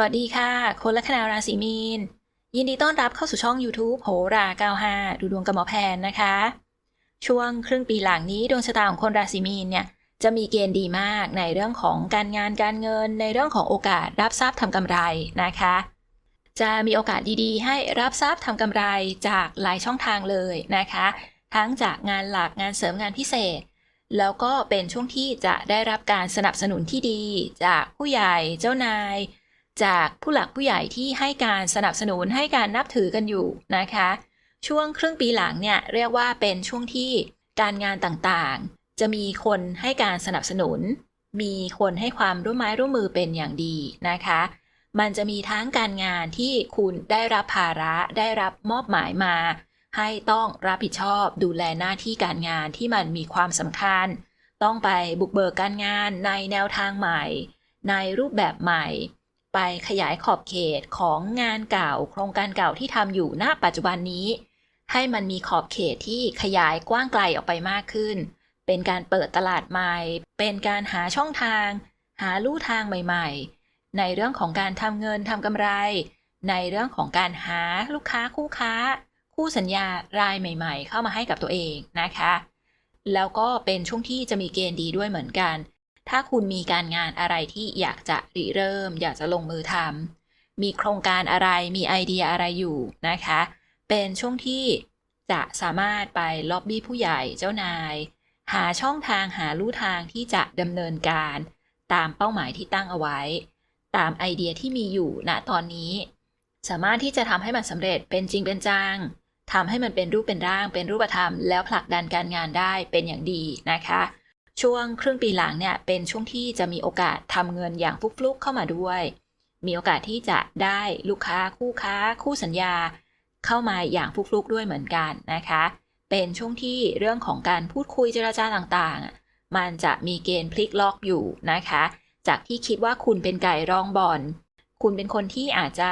สวัสดีค่ะ คนลัคนาราศีมีน ยินดีต้อนรับเข้าสู่ช่อง YouTube โหรา95 ดูดวงกับหมอแพนนะคะ ช่วงครึ่งปีหลังนี้ดวงชะตาของคนราศีมีนเนี่ย จะมีเกณฑ์ดีมากในเรื่องของการงานการเงิน ในเรื่องของโอกาสรับทรัพย์ทำกำไรนะคะ จะมีโอกาสดีๆ ให้รับทรัพย์ทำกำไรจากหลายช่องทางเลยนะคะ ทั้งจากงานหลักงานเสริมงานพิเศษ แล้วก็เป็นช่วงที่จะได้รับการสนับสนุนที่ดี จากผู้ใหญ่เจ้านาย จากผู้หลักผู้ใหญ่ที่ให้การสนับสนุนให้การนับถือกันอยู่นะคะ ช่วงครึ่งปีหลังเนี่ยเรียกว่าเป็นช่วงที่การงานต่างๆ จะมีคนให้การสนับสนุน มีคนให้ความร่วมไม้ร่วมมือเป็นอย่างดีนะคะ มันจะมีทั้งการงานที่คุณได้รับภาระได้รับมอบหมายมา ให้ต้องรับผิดชอบดูแลหน้าที่การงานที่มันมีความสำคัญ ต้องไปบุกเบิกการงานในแนวทางใหม่ ในรูปแบบใหม่ ไปขยายขอบเขตของงานเก่า โครงการเก่าที่ทำอยู่ณปัจจุบันนี้ ให้มันมีขอบเขตที่ขยายกว้างไกลออกไปมากขึ้น เป็นการเปิดตลาดใหม่ เป็นการหาช่องทาง หาลู่ทางใหม่ ๆ ในเรื่องของการทำเงินทำกำไร ในเรื่องของการหาลูกค้าคู่ค้า คู่สัญญารายใหม่ ๆ เข้ามาให้กับตัวเองนะคะ แล้วก็เป็นช่วงที่จะมีเกณฑ์ดีด้วยเหมือนกัน ถ้าคุณมีการงานอะไรที่อยากจะริเริ่ม อยากจะลงมือทำมีโครงการอะไรมีไอเดียอะไรอยู่นะคะ เป็นช่วงที่จะสามารถไปล็อบบี้ผู้ใหญ่เจ้านาย หาช่องทางหาลู่ทางที่จะดำเนินการ ตามเป้าหมายที่ตั้งเอาไว้ ตามไอเดียที่มีอยู่ณตอนนี้ สามารถที่จะทำให้มันสำเร็จเป็นจริงเป็นจังทำให้มันเป็นรูปเป็นร่าง เป็นรูปธรรม แล้วผลักดันการงานได้เป็นอย่างดีนะคะ ช่วงครึ่งปีหลังเนี่ยเป็นช่วงที่จะมีโอกาสทำเงินอย่างฟลุกเข้ามาด้วย มีโอกาสที่จะได้ลูกค้าคู่ค้า คู่สัญญา เข้ามาอย่างฟลุกด้วยเหมือนกันนะคะ เป็นช่วงที่เรื่องของการพูดคุยเจราจาต่างๆ มันจะมีเกณฑ์พลิกล็อกอยู่นะคะ จากที่คิดว่าคุณเป็นไก่รองบอลคุณเป็นคนที่อาจจะ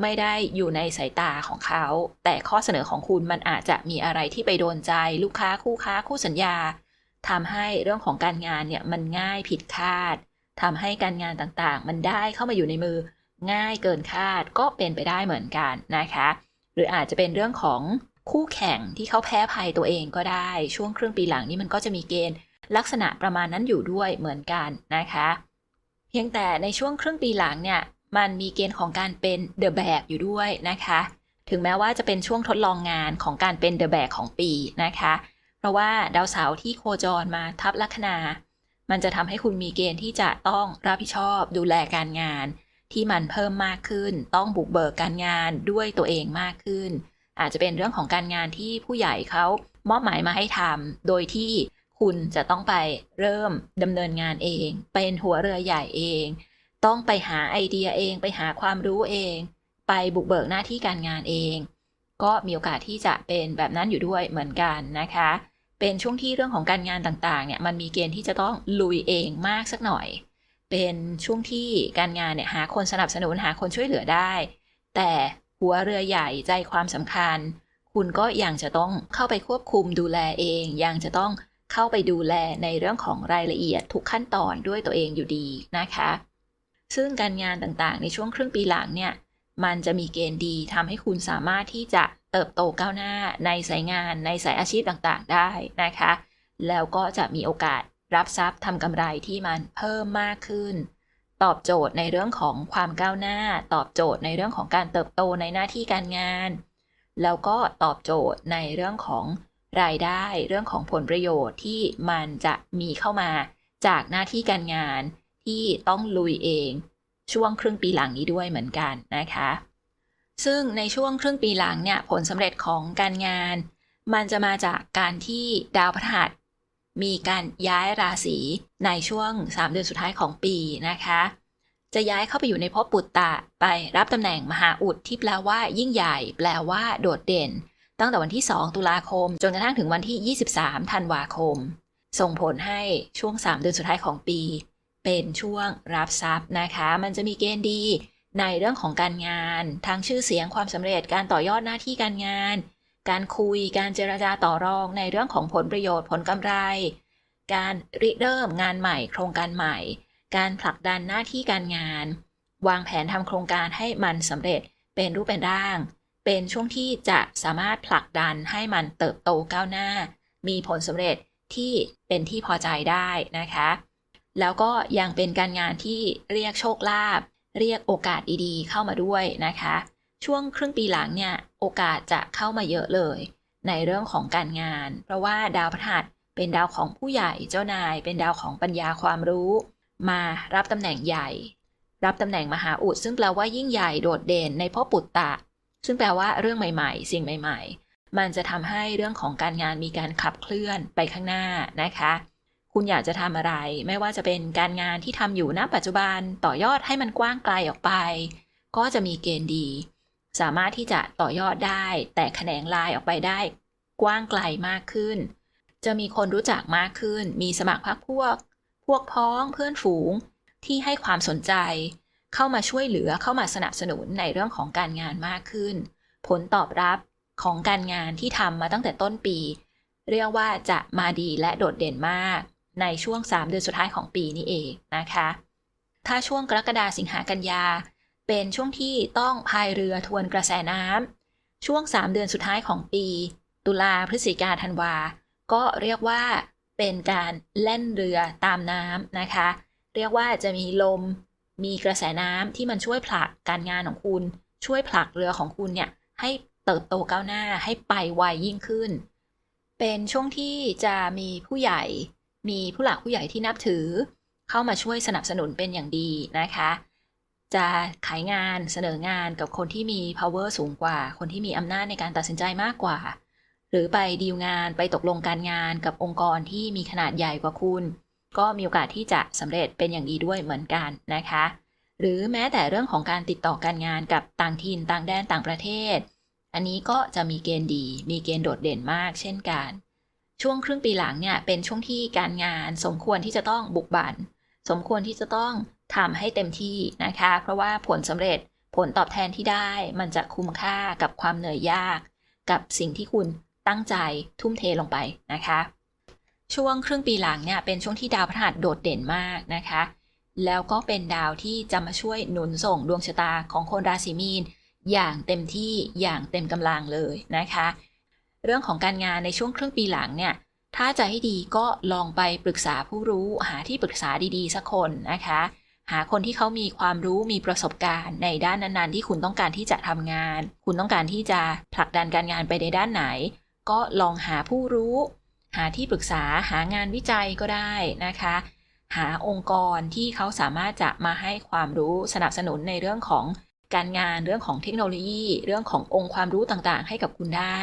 ไม่ได้อยู่ในสายตาของเขา แต่ข้อเสนอของคุณมันอาจจะมีอะไรที่ไปโดนใจ ลูกค้าคู่ค้าคู่สัญญา ทำให้เรื่องของการงานเนี่ยมันง่ายผิดคาดทำให้การงานต่างๆ มันได้เข้ามาอยู่ในมือง่ายเกินคาดก็เป็นไปได้เหมือนกันนะคะ หรืออาจจะเป็นเรื่องของคู่แข่งที่เขาแพ้ภัยตัวเองก็ได้ช่วงครึ่งปีหลังนี้มันก็จะมีเกณฑ์ ลักษณะประมาณนั้นอยู่ด้วยเหมือนกันนะคะ เพียงแต่ในช่วงครึ่งปีหลังเนี่ยมันมีเกณฑ์ของการเป็นเดอะแบกอยู่ด้วยนะคะ ถึงแม้ว่าจะเป็นช่วงทดลองงานของการเป็นเดอะแบกของปีนะคะ เพราะว่าดาวเสาร์ที่โคจรมาทับลัคนา มันจะทำให้คุณมีเกณฑ์ที่จะต้องรับผิดชอบดูแลการงาน ที่มันเพิ่มมากขึ้น ต้องบุกเบิกการงานด้วยตัวเองมากขึ้น อาจจะเป็นเรื่องของการงานที่ผู้ใหญ่เขามอบหมายมาให้ทำโดยที่คุณจะต้องไปเริ่มดำเนินงานเอง เป็นหัวเรือใหญ่เอง ต้องไปหาไอเดียเอง ไปหาความรู้เอง ไปบุกเบิกหน้าที่การงานเอง ก็มีโอกาสที่จะเป็นแบบนั้นอยู่ด้วยเหมือนกันนะคะ เป็นช่วงที่เรื่องของการงานต่างๆ เนี่ยมันมีเกณฑ์ที่จะต้องลุยเองมากสักหน่อย เป็นช่วงที่การงานเนี่ยหาคนสนับสนุนหาคนช่วยเหลือได้ แต่หัวเรือใหญ่ใจความสำคัญ คุณก็ยังจะต้องเข้าไปควบคุมดูแลเอง ยังจะต้องเข้าไปดูแลในเรื่องของรายละเอียดทุกขั้นตอนด้วยตัวเองอยู่ดีนะคะ ซึ่งการงานต่างๆ ในช่วงครึ่งปีหลังเนี่ย มันจะมีเกณฑ์ดีทำให้คุณสามารถที่จะเติบโตก้าวหน้าในสายงาน ในสายอาชีพต่างๆได้นะคะ แล้วก็จะมีโอกาสรับทรัพย์ทำกำไรที่มันเพิ่มมากขึ้น ตอบโจทย์ในเรื่องของความก้าวหน้า ตอบโจทย์ในเรื่องของการเติบโตในหน้าที่การงาน แล้วก็ตอบโจทย์ในเรื่องของรายได้ เรื่องของผลประโยชน์ที่มันจะมีเข้ามาจากหน้าที่การงานที่ต้องลุยเอง ช่วงครึ่งปีหลังนี้ด้วยเหมือนกันนะคะ ซึ่งในช่วงครึ่งปีหลังเนี่ยผลสำเร็จของการงาน มันจะมาจากการที่ดาวพฤหัสมีการย้ายราศีในช่วง 3 เดือนสุดท้ายของปีนะคะ จะย้ายเข้าไปอยู่ในภพปุตตะไปรับตำแหน่งมหาอุดที่แปลว่า ยิ่งใหญ่ แปลว่าโดดเด่น ตั้งแต่วันที่ 2 ตุลาคม จนกระทั่งถึงวันที่ 23 ธันวาคม ส่งผลให้ช่วง 3 เดือนสุดท้ายของปี เป็นช่วงรับทรัพย์นะคะ มันจะมีเกณฑ์ดีในเรื่องของการงานทั้งชื่อเสียงความสำเร็จการต่อยอดหน้าที่การงาน การคุยการเจรจาต่อรองในเรื่องของผลประโยชน์ผลกำไร การริเริ่มงานใหม่ โครงการใหม่ การผลักดันหน้าที่การงาน วางแผนทำโครงการให้มันสำเร็จเป็นรูปเป็นร่าง เป็นช่วงที่จะสามารถผลักดันให้มันเติบโตก้าวหน้า มีผลสำเร็จที่เป็นที่พอใจได้นะคะ แล้วก็ยังเป็นการงานที่เรียกโชคลาภเรียกโอกาสดีๆ เข้ามาด้วยนะคะ ช่วงครึ่งปีหลังเนี่ยโอกาสจะเข้ามาเยอะเลย ในเรื่องของการงาน เพราะว่าดาวพฤหัสเป็นดาวของผู้ใหญ่เจ้านาย เป็นดาวของปัญญาความรู้ มารับตำแหน่งใหญ่ รับตำแหน่งมหาอุดซึ่งแปลว่ายิ่งใหญ่โดดเด่นในพ่อปุตตะ ซึ่งแปลว่าเรื่องใหม่ๆ สิ่งใหม่ ๆ มันจะทำให้เรื่องของการงานมีการขับเคลื่อนไปข้างหน้านะคะ คุณอยากจะทำอะไร ไม่ว่าจะเป็นการงานที่ทำอยู่ณปัจจุบันต่อยอดให้มันกว้างไกลออกไป ก็จะมีเกณฑ์ดี สามารถที่จะต่อยอดได้ แต่แขนงลายออกไปได้ กว้างไกลมากขึ้น จะมีคนรู้จักมากขึ้น มีสมัครพรรคพวก พวกพ้องเพื่อนฝูง ที่ให้ความสนใจ เข้ามาช่วยเหลือเข้ามาสนับสนุนในเรื่องของการงานมากขึ้น ผลตอบรับของการงานที่ทำมาตั้งแต่ต้นปี เรียกว่าจะมาดีและโดดเด่นมาก ในช่วง 3 เดือนสุดท้ายของปีนี้เองนะคะ ถ้าช่วงกรกฎาสิงหากันยา เป็นช่วงที่ต้องพายเรือทวนกระแสน้ำช่วง 3 เดือนสุดท้ายของปี ตุลาพฤศจิกาธันวา ก็เรียกว่าเป็นการแล่นเรือตามน้ำนะคะ เรียกว่าจะมีลม มีกระแสน้ำที่มันช่วยผลักการงานของคุณ ช่วยผลักเรือของคุณเนี่ยให้เติบโตก้าวหน้าให้ไปไวยิ่งขึ้น เป็นช่วงที่จะมีผู้ใหญ่ มีผู้หลักผู้ใหญ่ที่นับถือ เข้ามาช่วยสนับสนุนเป็นอย่างดีนะคะ จะขายงานเสนองานกับคนที่มี power สูงกว่า คนที่มีอำนาจในการตัดสินใจมากกว่า หรือไปดีลงานไปตกลงการงานกับองค์กรที่มีขนาดใหญ่กว่าคุณ ก็มีโอกาสที่จะสำเร็จเป็นอย่างดีด้วยเหมือนกันนะคะ หรือแม้แต่เรื่องของการติดต่อการงานกับต่างถิ่นต่างแดนต่างประเทศ อันนี้ก็จะมีเกณฑ์ดี มีเกณฑ์โดดเด่นมากเช่นกัน ช่วงครึ่งปีหลังเนี่ยเป็นช่วงที่การงานสมควรที่จะต้องบุกบันสมควรที่จะต้องทำให้เต็มที่นะคะ เพราะว่าผลสำเร็จผลตอบแทนที่ได้มันจะคุ้มค่ากับความเหนื่อยยาก กับสิ่งที่คุณตั้งใจทุ่มเทลงไปนะคะ ช่วงครึ่งปีหลังเนี่ยเป็นช่วงที่ดาวพฤหัสโดดเด่นมากนะคะ แล้วก็เป็นดาวที่จะมาช่วยหนุนส่งดวงชะตาของคนราศีมีนอย่างเต็มที่อย่างเต็มกำลังเลยนะคะ เรื่องของการงานในช่วงครึ่งปีหลังเนี่ยถ้าจะให้ดีก็ลองไปปรึกษาผู้รู้หาที่ปรึกษาดีๆสักคนนะคะ หาคนที่เขามีความรู้มีประสบการณ์ในด้านนั้นๆ ที่คุณต้องการที่จะทำงาน คุณต้องการที่จะผลักดันการงานไปในด้านไหน ก็ลองหาผู้รู้ หาที่ปรึกษาหางานวิจัยก็ได้นะคะ หาองค์กรที่เขาสามารถจะมาให้ความรู้สนับสนุนในเรื่องของการงานเรื่องของเทคโนโลยี เรื่องขององค์ความรู้ต่างๆ ให้กับคุณได้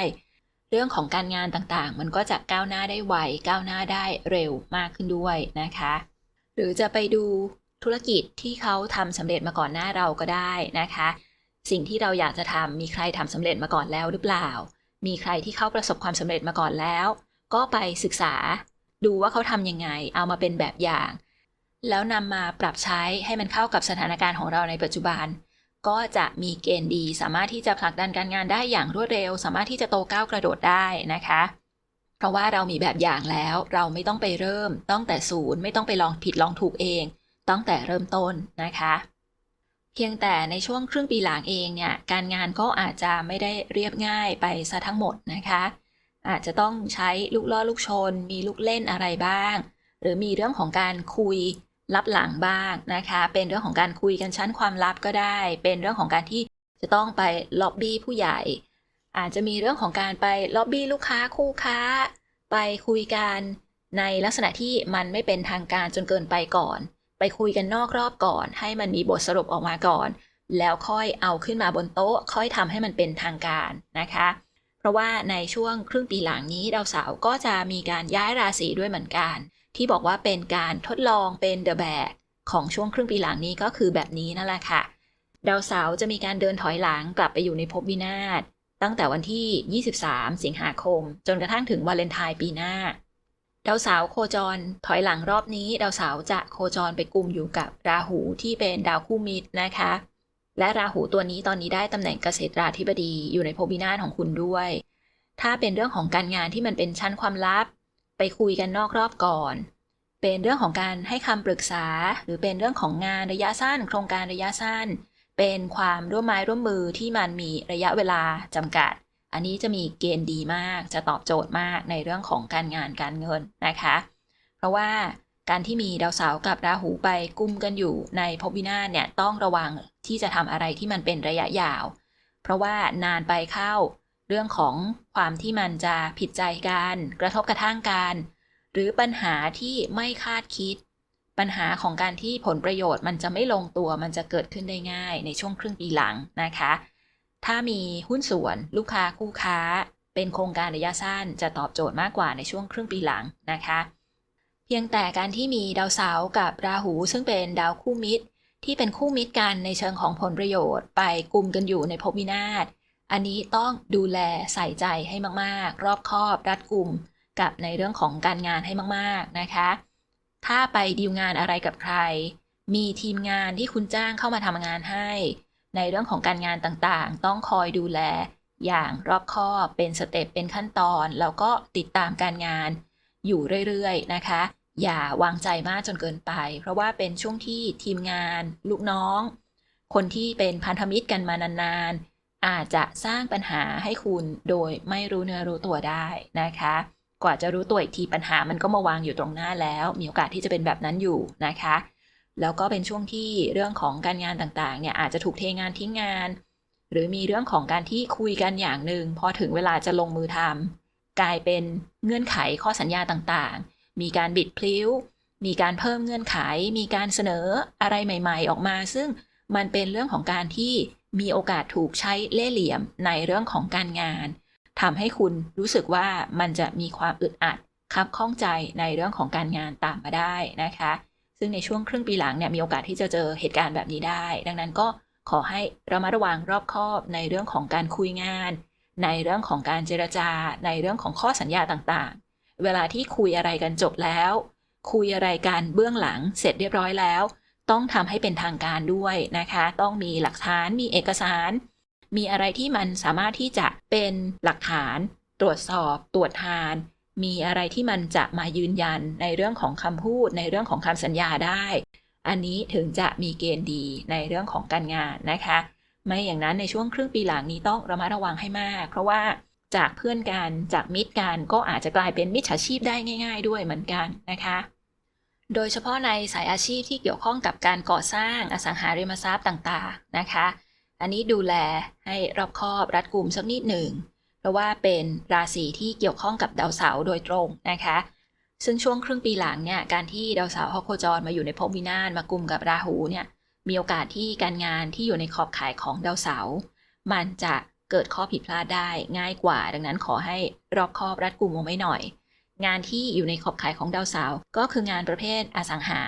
เรื่องของการงานต่างๆ มันก็จะก้าวหน้าได้ไวก้าวหน้าได้เร็วมากขึ้นด้วยนะคะ หรือจะไปดูธุรกิจที่เขาทำสำเร็จมาก่อนหน้าเราก็ได้นะคะ สิ่งที่เราอยากจะทำมีใครทำสำเร็จมาก่อนแล้วหรือเปล่า มีใครที่เขาประสบความสำเร็จมาก่อนแล้ว ก็ไปศึกษาดูว่าเขาทำยังไง เอามาเป็นแบบอย่าง แล้วนำมาปรับใช้ให้มันเข้ากับสถานการณ์ของเราในปัจจุบัน ก็จะมีเกณฑ์ดี สามารถที่จะผลักดันการงานได้อย่างรวดเร็ว สามารถที่จะโตก้าวกระโดดได้นะคะ เพราะว่าเรามีแบบอย่างแล้วเราไม่ต้องไปเริ่มตั้งแต่ศูนย์ไม่ต้องไปลองผิดลองถูกเอง ตั้งแต่เริ่มต้นนะคะ เพียงแต่ในช่วงครึ่งปีหลังเองเนี่ยการงานก็อาจจะไม่ได้เรียบง่ายไปซะทั้งหมดนะคะ อาจจะต้องใช้ลูกล่อลูกชน มีลูกเล่นอะไรบ้าง หรือมีเรื่องของการคุย ลับหลังบ้างนะคะ เป็นเรื่องของการคุยกันชั้นความลับก็ได้ เป็นเรื่องของการที่จะต้องไปล็อบบี้ผู้ใหญ่ อาจจะมีเรื่องของการไปล็อบบี้ลูกค้าคู่ค้า ไปคุยกันในลักษณะที่มันไม่เป็นทางการจนเกินไปก่อน ไปคุยกันนอกรอบก่อน ให้มันมีบทสรุปออกมาก่อน แล้วค่อยเอาขึ้นมาบนโต๊ะ ค่อยทำให้มันเป็นทางการนะคะ เพราะว่าในช่วงครึ่งปีหลังนี้ดาวเสาร์ก็จะมีการย้ายราศีด้วยเหมือนกัน ที่บอกว่าเป็นการทดลองเป็นเดอะแบกของช่วงครึ่งปีหลังนี้ก็คือแบบนี้นั่นแหละค่ะ ดาวเสาร์จะมีการเดินถอยหลังกลับไปอยู่ในภพวินาศตั้งแต่วันที่ 23 สิงหาคม จนกระทั่งถึงวาเลนไทน์ปีหน้า ดาวเสาร์โคจรถอยหลังรอบนี้ ดาวเสาร์จะโคจรไปกลุ่มอยู่กับราหูที่เป็นดาวคู่มิตรนะคะ และราหูตัวนี้ตอนนี้ได้ตำแหน่งเกษตราธิบดีอยู่ในภพวินาศของคุณด้วย ถ้าเป็นเรื่องของการงานที่มันเป็นชั้นความลับ ไปคุยกันนอกรอบก่อน เป็นเรื่องของการให้คำปรึกษา หรือเป็นเรื่องของงานระยะสั้น โครงการระยะสั้น เป็นความร่วมไม้ร่วมมือที่มันมีระยะเวลาจำกัด อันนี้จะมีเกณฑ์ดีมาก จะตอบโจทย์มากในเรื่องของการงานการเงินนะคะ เพราะว่าการที่มีดาวเสาร์กับราหูไปกุมกันอยู่ในภพวินาศเนี่ยต้องระวังที่จะทำอะไรที่มันเป็นระยะยาว เพราะว่านานไปเข้า เรื่องของความที่มันจะผิดใจกัน กระทบกระทั่งกัน หรือปัญหาที่ไม่คาดคิด ปัญหาของการที่ผลประโยชน์มันจะไม่ลงตัวมันจะเกิดขึ้นได้ง่ายในช่วงครึ่งปีหลังนะคะ ถ้ามีหุ้นส่วนลูกค้าคู่ค้า เป็นโครงการระยะสั้นจะตอบโจทย์มากกว่าในช่วงครึ่งปีหลังนะคะ เพียงแต่การที่มีดาวเสาร์กับราหูซึ่งเป็นดาวคู่มิตร ที่เป็นคู่มิตรกันในเชิงของผลประโยชน์ ไปกลุ่มกันอยู่ในภพวินาศ อันนี้ต้องดูแลใส่ใจให้มากๆ รอบคอบรัดกุมกับในเรื่องของการงานให้มากๆนะคะ ถ้าไปดีลงานอะไรกับใคร มีทีมงานที่คุณจ้างเข้ามาทำงานให้ ในเรื่องของการงานต่างๆ ต้องคอยดูแลอย่างรอบคอบเป็นสเต็ปเป็นขั้นตอน แล้วก็ติดตามการงานอยู่เรื่อยๆนะคะ อย่าวางใจมากจนเกินไป เพราะว่าเป็นช่วงที่ทีมงาน ลูกน้อง คนที่เป็นพันธมิตรกันมานานๆ อาจจะสร้างปัญหาให้คุณโดยไม่รู้เนื้อรู้ตัวได้นะคะ กว่าจะรู้ตัวอีกทีปัญหามันก็มาวางอยู่ตรงหน้าแล้ว มีโอกาสที่จะเป็นแบบนั้นอยู่นะคะ แล้วก็เป็นช่วงที่เรื่องของการงานต่างๆเนี่ยอาจจะถูกเทงานทิ้งงาน หรือมีเรื่องของการที่คุยกันอย่างหนึ่งพอถึงเวลาจะลงมือทำกลายเป็นเงื่อนไขข้อสัญญาต่างๆ มีการบิดพลิ้ว มีการเพิ่มเงื่อนไข มีการเสนออะไรใหม่ ๆ ออกมา ซึ่งมันเป็นเรื่องของการที่ มีโอกาสถูกใช้เล่เหลี่ยมในเรื่องของการงานทำให้คุณรู้สึกว่ามันจะมีความอึดอัดคับข้องใจในเรื่องของการงานตามมาได้นะคะ ซึ่งในช่วงครึ่งปีหลังเนี่ยมีโอกาสที่จะเจอเหตุการณ์แบบนี้ได้ ดังนั้นก็ขอให้เรามาระวังรอบคอบในเรื่องของการคุยงาน ในเรื่องของการเจรจา ในเรื่องของข้อสัญญาต่างๆ เวลาที่คุยอะไรกันจบแล้ว คุยอะไรกันเบื้องหลังเสร็จเรียบร้อยแล้ว ต้องทำให้เป็นทางการด้วยนะคะ ต้องมีหลักฐานมีเอกสาร มีอะไรที่มันสามารถที่จะเป็นหลักฐาน ตรวจสอบ ตรวจทาน มีอะไรที่มันจะมายืนยันในเรื่องของคำพูด ในเรื่องของคำสัญญาได้ อันนี้ถึงจะมีเกณฑ์ดีในเรื่องของการงานนะคะ ไม่อย่างนั้นในช่วงครึ่งปีหลังนี้ต้องระมัดระวังให้มาก เพราะว่าจากเพื่อนกันจากมิตรกันก็อาจจะกลายเป็นมิจฉาชีพได้ง่าย ๆ ด้วยเหมือนกันนะคะ โดยเฉพาะในสายอาชีพที่เกี่ยวข้องกับการก่อสร้างอสังหาริมทรัพย์ต่างๆนะคะ อันนี้ดูแลให้รอบคอบรัดกุมสักนิดหนึ่ง เพราะว่าเป็นราศีที่เกี่ยวข้องกับดาวเสาร์โดยตรงนะคะ ซึ่งช่วงครึ่งปีหลังเนี่ยการที่ดาวเสาร์ฮอโคจรมาอยู่ในภพวินาศมากลุ่มกับราหูเนี่ยมีโอกาสที่การงานที่อยู่ในขอบข่ายของดาวเสาร์มันจะเกิดข้อผิดพลาดได้ง่ายกว่า ดังนั้นขอให้รอบคอบรัดกุมไว้หน่อย งานที่อยู่ในขอบข่ายของดาวเสาร์ก็คืองานประเภทอสังหา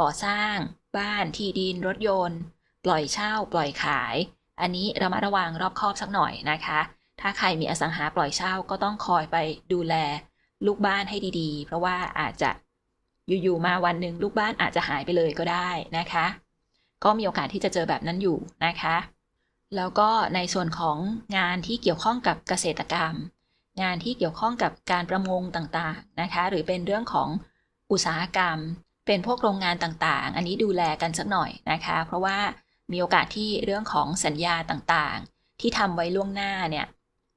ก่อสร้าง บ้าน ที่ดิน รถยนต์ ปล่อยเช่า ปล่อยขาย อันนี้เรามาระวังรอบคอบสักหน่อยนะคะ ถ้าใครมีอสังหาปล่อยเช่าก็ต้องคอยไปดูแลลูกบ้านให้ดีๆ เพราะว่าอาจจะอยู่ๆมาวันหนึ่งลูกบ้านอาจจะหายไปเลยก็ได้นะคะ ก็มีโอกาสที่จะเจอแบบนั้นอยู่นะคะ แล้วก็ในส่วนของงานที่เกี่ยวข้องกับเกษตรกรรม งานที่เกี่ยวข้องกับการประมงต่างๆนะคะ หรือเป็นเรื่องของอุตสาหกรรม เป็นพวกโรงงานต่างๆ อันนี้ดูแลกันสักหน่อยนะคะ เพราะว่ามีโอกาสที่เรื่องของสัญญาต่างๆ ที่ทำไว้ล่วงหน้าเนี่ย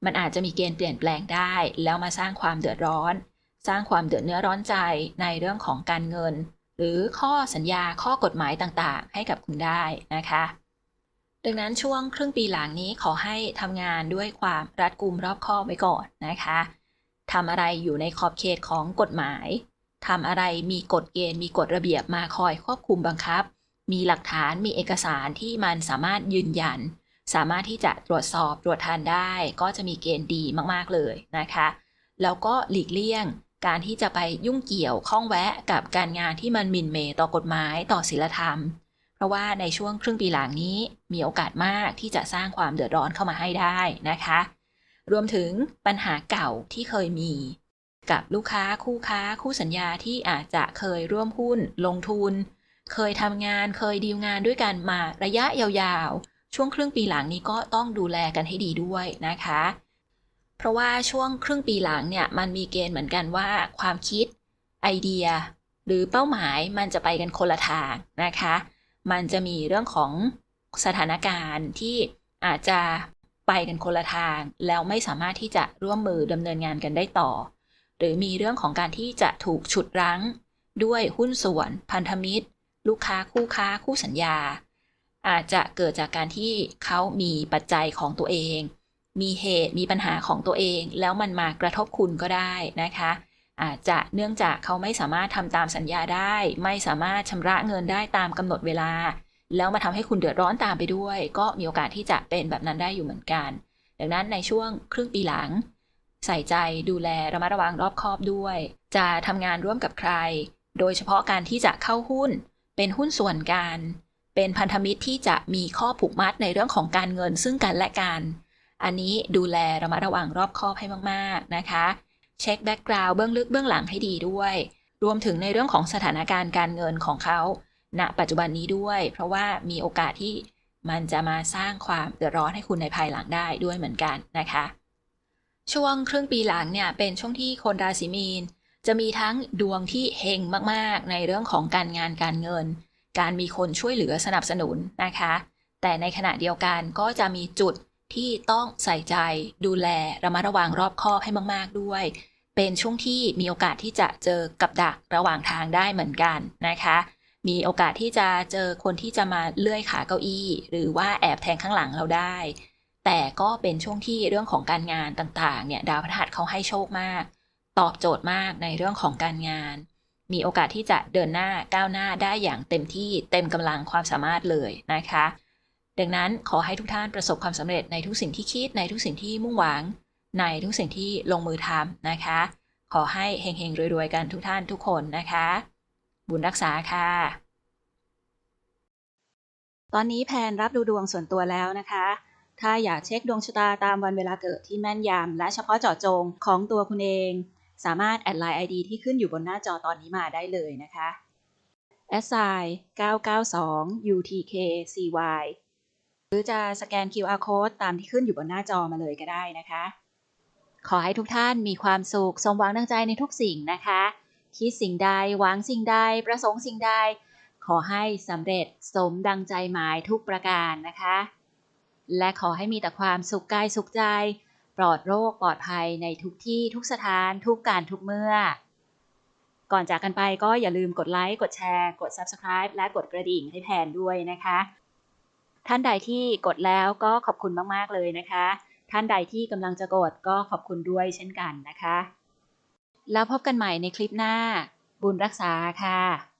มันอาจจะมีเกณฑ์เปลี่ยนแปลงได้ แล้วมาสร้างความเดือดร้อน สร้างความเดือดเนื้อร้อนใจในเรื่องของการเงิน หรือข้อสัญญาข้อกฎหมายต่างๆ ให้กับคุณได้นะคะ ดังนั้นช่วงครึ่งปีหลังนี้ขอให้ทำงานด้วยความรัดกุมรอบคอบไว้ก่อนนะคะทำอะไรอยู่ในขอบเขตของกฎหมายทำอะไรมีกฎเกณฑ์มีกฎระเบียบมาคอยควบคุมบังคับ มีหลักฐานมีเอกสารที่มันสามารถยืนยัน สามารถที่จะตรวจสอบตรวจทานได้ ก็จะมีเกณฑ์ดีมากๆเลยนะคะ แล้วก็หลีกเลี่ยงการที่จะไปยุ่งเกี่ยวข้องแวะกับการงานที่มันมินเมต่อกฎหมายต่อศีลธรรม เพราะว่าในช่วงครึ่งปีหลังนี้มีโอกาสมากที่จะสร้างความเดือดร้อนเข้ามาให้ได้นะคะ รวมถึงปัญหาเก่าที่เคยมี กับลูกค้าคู่ค้าคู่สัญญาที่อาจจะเคยร่วมหุ้น ลงทุน เคยทำงานเคยดีลงานด้วยกันมาระยะยาวๆ ช่วงครึ่งปีหลังนี้ก็ต้องดูแลกันให้ดีด้วยนะคะ เพราะว่าช่วงครึ่งปีหลังเนี่ยมันมีเกณฑ์เหมือนกันว่า ความคิด ไอเดีย หรือเป้าหมายมันจะไปกันคนละทางนะคะ มันจะมีเรื่องของสถานการณ์ที่อาจจะไปกันคนละทาง แล้วไม่สามารถที่จะร่วมมือดำเนินงานกันได้ต่อ หรือมีเรื่องของการที่จะถูกฉุดรั้ง ด้วยหุ้นส่วน พันธมิตร ลูกค้าคู่ค้าคู่สัญญา อาจจะเกิดจากการที่เขามีปัจจัยของตัวเอง มีเหตุมีปัญหาของตัวเอง แล้วมันมากระทบคุณก็ได้นะคะ อาจจะเนื่องจากเขาไม่สามารถทำตามสัญญาได้ ไม่สามารถชำระเงินได้ตามกำหนดเวลา แล้วมาทำให้คุณเดือดร้อนตามไปด้วย ก็มีโอกาสที่จะเป็นแบบนั้นได้อยู่เหมือนกัน ดังนั้นในช่วงครึ่งปีหลัง ใส่ใจดูแลระมัดระวังรอบคอบด้วย จะทำงานร่วมกับใคร โดยเฉพาะการที่จะเข้าหุ้น เป็นหุ้นส่วนกัน เป็นพันธมิตรที่จะมีข้อผูกมัดในเรื่องของการเงินซึ่งกันและกัน อันนี้ดูแลระมัดระวังรอบคอบให้มาก ๆนะคะ เช็คแบ็กกราวด์เบื้องลึกเบื้องหลังให้ดีด้วย รวมถึงในเรื่องของสถานการณ์การเงินของเขาณปัจจุบันนี้ด้วย เพราะว่ามีโอกาสที่มันจะมาสร้างความเดือดร้อนให้คุณในภายหลังได้ด้วยเหมือนกันนะคะ ช่วงครึ่งปีหลังเนี่ยเป็นช่วงที่คนราศีมีน จะมีทั้งดวงที่เฮงมากๆ ในเรื่องของการงานการเงิน การมีคนช่วยเหลือสนับสนุนนะคะ แต่ในขณะเดียวกันก็จะมีจุด ที่ต้องใส่ใจดูแลระมัดระวังรอบคอบให้มาก ๆ ด้วย เป็นช่วงที่มีโอกาสที่จะเจอกับดักระหว่างทางได้เหมือนกันนะคะ มีโอกาสที่จะเจอคนที่จะมาเลื่อยขาเก้าอี้ หรือว่าแอบแทงข้างหลังเราได้ แต่ก็เป็นช่วงที่เรื่องของการงานต่างๆ เนี่ยดาวพฤหัสเขาให้โชคมาก ตอบโจทย์มากในเรื่องของการงาน มีโอกาสที่จะเดินหน้าก้าวหน้าได้อย่างเต็มที่เต็มกำลังความสามารถเลยนะคะ ดังนั้นขอให้ทุกท่านประสบความสำเร็จในทุกสิ่งที่คิดในทุกสิ่งที่มุ่งหวัง ในทุกสิ่งที่ลงมือทำนะคะ ขอให้เฮงๆรวยๆกันทุกท่านทุกคนนะคะ บุญรักษาค่ะ ตอนนี้แพนรับดูดวงส่วนตัวแล้วนะคะ ถ้าอยากเช็คดวงชะตาตามวันเวลาเกิดที่แม่นยำและเฉพาะเจาะจงของตัวคุณเอง สามารถแอดไลน์ ID ที่ขึ้นอยู่บนหน้าจอตอนนี้มาได้เลยนะคะ s i 992 UTKCY หรือจะสแกน QR code ตามที่ขึ้นอยู่บนหน้าจอมาเลยก็ได้นะคะ ขอให้ทุกท่านมีความสุขสมหวังดังใจในทุกสิ่งนะคะ คิดสิ่งใดหวังสิ่งใด ประสงค์สิ่งใด ขอให้สำเร็จสมดังใจหมายทุกประการนะคะ และขอให้มีแต่ความสุขกายสุขใจ ปลอดโรคปลอดภัยในทุกที่ทุกสถานทุกการทุกเมื่อ ก่อนจากกันไปก็อย่าลืมกดไลค์กดแชร์ กด Subscribe และกดกระดิ่งให้แพนด้วยนะคะ ท่านใดที่กดแล้วก็ขอบคุณมากๆเลยนะคะ ท่านใดที่กำลังจะกดก็ขอบคุณด้วยเช่นกันนะคะ แล้วพบกันใหม่ในคลิปหน้า บุญรักษาค่ะ